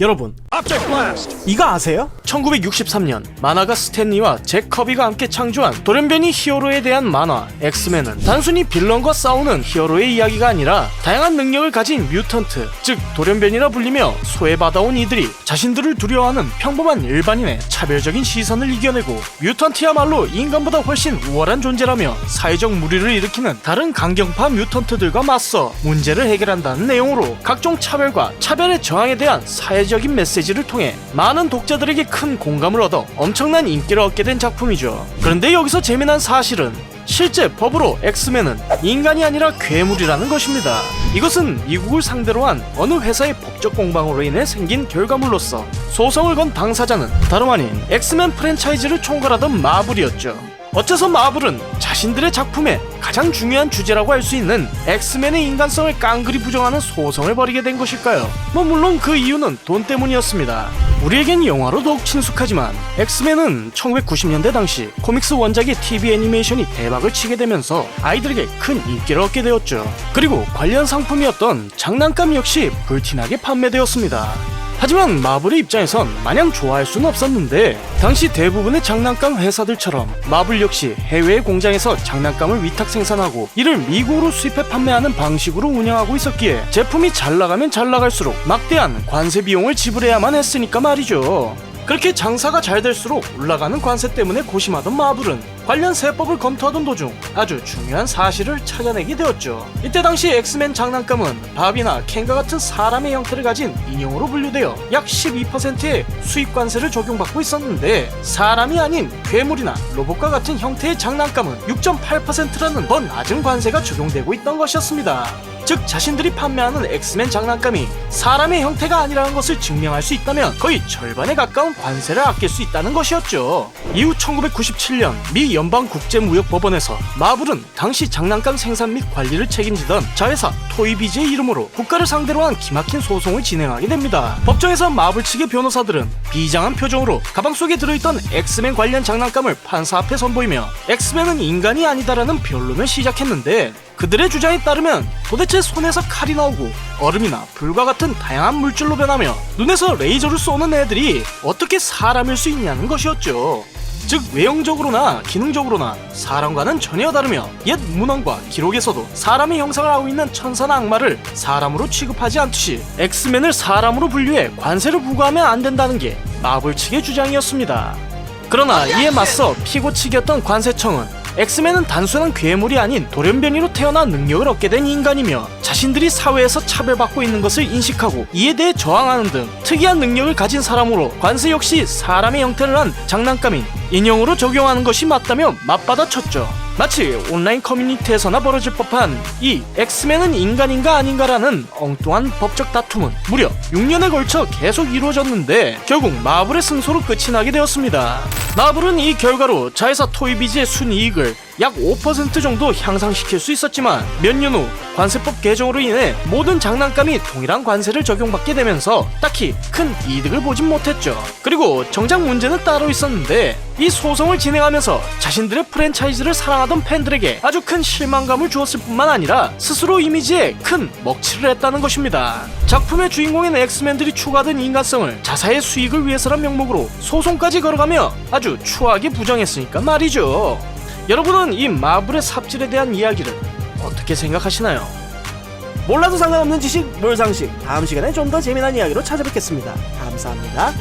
여러분 이거 아세요? 1963년 만화가 스탠리와 잭 커비가 함께 창조한 돌연변이 히어로에 대한 만화 엑스맨은 단순히 빌런과 싸우는 히어로의 이야기가 아니라 다양한 능력을 가진 뮤턴트 즉 돌연변이라 불리며 소외받아온 이들이 자신들을 두려워하는 평범한 일반인의 차별적인 시선을 이겨내고 뮤턴트야말로 인간보다 훨씬 우월한 존재라며 사회적 무리를 일으키는 다른 강경파 뮤턴트들과 맞서 문제를 해결한다는 내용으로 각종 차별과 차별의 저항에 대한 사회 적인 메시지를 통해 많은 독자들에게 큰 공감을 얻어 엄청난 인기를 얻게 된 작품이죠. 그런데 여기서 재미난 사실은 실제 법으로 엑스맨은 인간이 아니라 괴물이라는 것입니다. 이것은 미국을 상대로 한 어느 회사의 법적 공방으로 인해 생긴 결과물로서 소송을 건 당사자는 다름 아닌 엑스맨 프랜차이즈를 총괄하던 마블이었죠. 어째서 마블은 자신들의 작품의 가장 중요한 주제라고 할 수 있는 엑스맨의 인간성을 깡그리 부정하는 소송을 벌이게 된 것일까요? 뭐 물론 그 이유는 돈 때문이었습니다. 우리에겐 영화로 더욱 친숙하지만 엑스맨은 1990년대 당시 코믹스 원작의 TV 애니메이션이 대박을 치게 되면서 아이들에게 큰 인기를 얻게 되었죠. 그리고 관련 상품이었던 장난감 역시 불티나게 판매되었습니다. 하지만 마블의 입장에선 마냥 좋아할 수는 없었는데 당시 대부분의 장난감 회사들처럼 마블 역시 해외 공장에서 장난감을 위탁 생산하고 이를 미국으로 수입해 판매하는 방식으로 운영하고 있었기에 제품이 잘 나가면 잘 나갈수록 막대한 관세 비용을 지불해야만 했으니까 말이죠. 그렇게 장사가 잘 될수록 올라가는 관세 때문에 고심하던 마블은 관련 세법을 검토하던 도중 아주 중요한 사실을 찾아내게 되었죠. 이때 당시 엑스맨 장난감은 바비나 켄과 같은 사람의 형태를 가진 인형으로 분류되어 약 12%의 수입 관세를 적용받고 있었는데 사람이 아닌 괴물이나 로봇과 같은 형태의 장난감은 6.8%라는 더 낮은 관세가 적용되고 있던 것이었습니다. 즉 자신들이 판매하는 엑스맨 장난감이 사람의 형태가 아니라는 것을 증명할 수 있다면 거의 절반에 가까운 관세를 아낄 수 있다는 것이었죠. 이후 1997년 미 연방 국제무역법원에서 마블은 당시 장난감 생산 및 관리를 책임지던 자회사 토이비즈의 이름으로 국가를 상대로 한 기막힌 소송을 진행하게 됩니다. 법정에서 마블 측의 변호사들은 비장한 표정으로 가방 속에 들어있던 엑스맨 관련 장난감을 판사 앞에 선보이며 엑스맨은 인간이 아니다라는 변론을 시작했는데 그들의 주장에 따르면 도대체 손에서 칼이 나오고 얼음이나 불과 같은 다양한 물질로 변하며 눈에서 레이저를 쏘는 애들이 어떻게 사람일 수 있냐는 것이었죠. 즉 외형적으로나 기능적으로나 사람과는 전혀 다르며 옛 문헌과 기록에서도 사람의 형상을 하고 있는 천사나 악마를 사람으로 취급하지 않듯이 엑스맨을 사람으로 분류해 관세를 부과하면 안 된다는 게 마블 측의 주장이었습니다. 그러나 이에 맞서 피고 측이었던 관세청은 엑스맨은 단순한 괴물이 아닌 돌연변이로 태어나 능력을 얻게 된 인간이며 자신들이 사회에서 차별받고 있는 것을 인식하고 이에 대해 저항하는 등 특이한 능력을 가진 사람으로 관세 역시 사람의 형태를 한 장난감인 인형으로 적용하는 것이 맞다며 맞받아 쳤죠. 마치 온라인 커뮤니티에서나 벌어질 법한 이 엑스맨은 인간인가 아닌가라는 엉뚱한 법적 다툼은 무려 6년에 걸쳐 계속 이루어졌는데 결국 마블의 승소로 끝이 나게 되었습니다. 마블은 이 결과로 자회사 토이비즈의 순이익을 약 5% 정도 향상시킬 수 있었지만 몇 년 후 관세법 개정으로 인해 모든 장난감이 동일한 관세를 적용받게 되면서 딱히 큰 이득을 보진 못했죠. 그리고 정작 문제는 따로 있었는데 이 소송을 진행하면서 자신들의 프랜차이즈를 사랑하던 팬들에게 아주 큰 실망감을 주었을 뿐만 아니라 스스로 이미지에 큰 먹칠을 했다는 것입니다. 작품의 주인공인 엑스맨들이 추가된 인간성을 자사의 수익을 위해서란 명목으로 소송까지 걸어가며 아주 추하게 부정했으니까 말이죠. 여러분은 이 마블의 삽질에 대한 이야기를 어떻게 생각하시나요? 몰라도 상관없는 지식 몰상식 다음 시간에 좀 더 재미난 이야기로 찾아뵙겠습니다. 감사합니다.